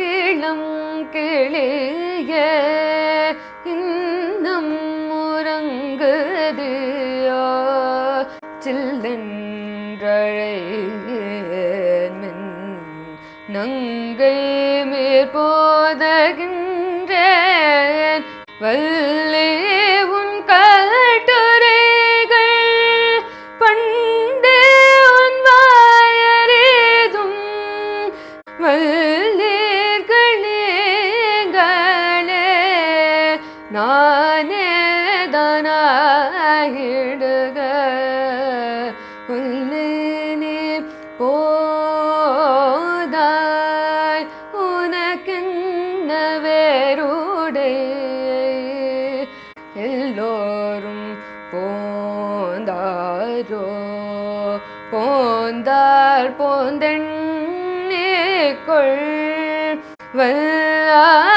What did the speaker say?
இளம் கிளிய இன்னம் உறங்குதியோ சில்லென்றழைமின் நங்கை மேற்போதகின்றேன். வல்லே நானே தானாயிடுக உள்ளே போதாய் உனக்கென்ன வேறுடை எல்லோரும் போந்தாரோ? போந்தார் போந்தெண்ணே கொள். வல்லா